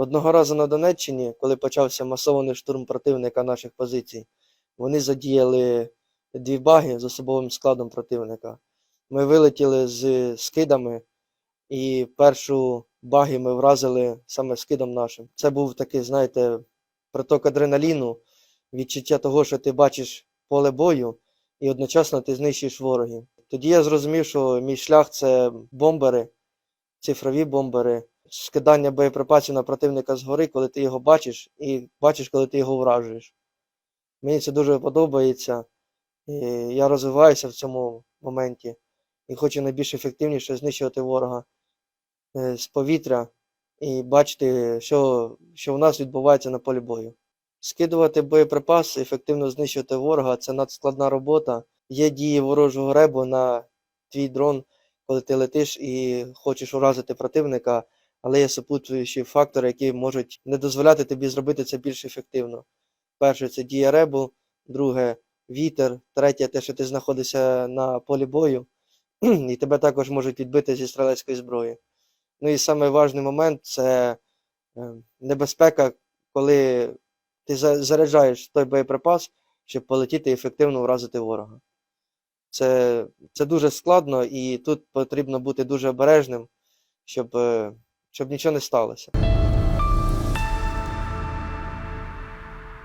Одного разу на Донеччині, коли почався масований штурм противника наших позицій, вони задіяли дві баги з особовим складом противника. Ми вилетіли з скидами, і першу баги ми вразили саме скидом нашим. Це був такий, знаєте, приток адреналіну, відчуття того, що ти бачиш поле бою, і одночасно ти знищуєш ворогів. Тоді я зрозумів, що мій шлях це бомбери, цифрові бомбери, скидання боєприпасів на противника згори, коли ти його бачиш, і бачиш, коли ти його вражуєш. Мені це дуже подобається. І я розвиваюся в цьому моменті і хочу найбільш ефективніше знищувати ворога е, з повітря і бачити, що, що у нас відбувається на полі бою. Скидувати боєприпаси, ефективно знищувати ворога це надскладна робота. Є дії ворожого ребу на твій дрон, коли ти летиш і хочеш уразити противника, але є супутуючі фактори, які можуть не дозволяти тобі зробити це більш ефективно. Перше це дія ребу, друге вітер, третє те, що ти знаходишся на полі бою, і тебе також можуть відбити зі стрілецької зброї. Ну і самий важний момент це е, небезпека, коли ти заряджаєш той боєприпас, щоб полетіти і ефективно вразити ворога. Це, це дуже складно, і тут потрібно бути дуже обережним, щоб, е, щоб нічого не сталося.